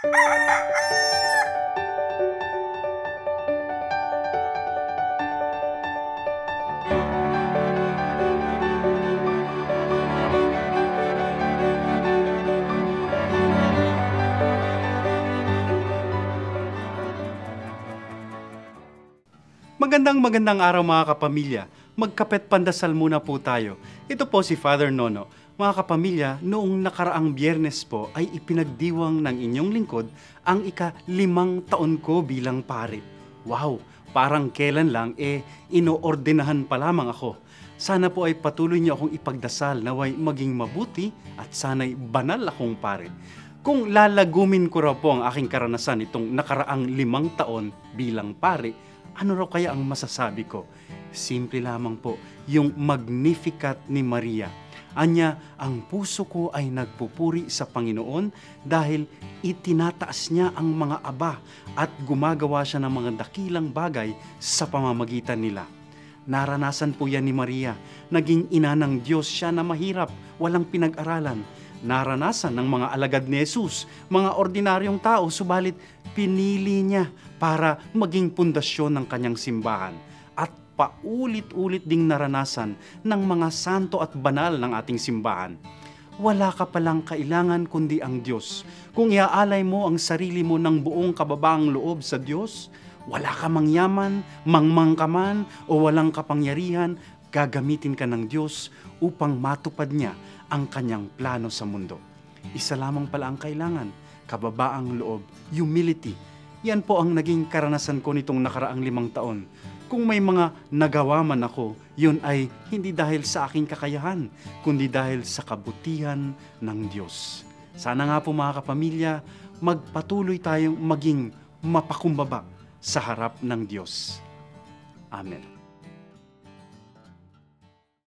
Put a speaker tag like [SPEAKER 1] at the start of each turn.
[SPEAKER 1] Magandang magandang araw mga kapamilya. Magkapet pandasal muna po tayo. Ito po si Father Nono. Mga kapamilya, noong nakaraang biyernes po ay ipinagdiwang ng inyong lingkod ang ika-limang taon ko bilang pare. Wow, parang kailan lang eh inoordinahan pa lamang ako. Sana po ay patuloy niyo akong ipagdasal naway maging mabuti at sana'y banal akong pare. Kung lalagumin ko raw po ang aking karanasan itong nakaraang limang taon bilang pare, ano raw kaya ang masasabi ko? Simple lamang po, yung Magnificat ni Maria. Anya, ang puso ko ay nagpupuri sa Panginoon dahil itinataas niya ang mga aba at gumagawa siya ng mga dakilang bagay sa pamamagitan nila. Naranasan po yan ni Maria. Naging ina ng Diyos siya na mahirap, walang pinag-aralan. Naranasan ng mga alagad ni Jesus, mga ordinaryong tao, subalit pinili niya para maging pundasyon ng kanyang simbahan paulit-ulit ding naranasan ng mga santo at banal ng ating simbahan. Wala ka palang kailangan kundi ang Diyos. Kung iaalay mo ang sarili mo ng buong kababaang loob sa Diyos, wala ka mangyaman, mangmang ka man, o walang kapangyarihan, gagamitin ka ng Diyos upang matupad niya ang kanyang plano sa mundo. Isa lamang pala ang kailangan, kababaang loob, humility. Yan po ang naging karanasan ko nitong nakaraang limang taon. Kung may mga nagawa man ako, yun ay hindi dahil sa aking kakayahan, kundi dahil sa kabutihan ng Diyos. Sana nga po mga kapamilya, magpatuloy tayong maging mapakumbaba sa harap ng Diyos. Amen.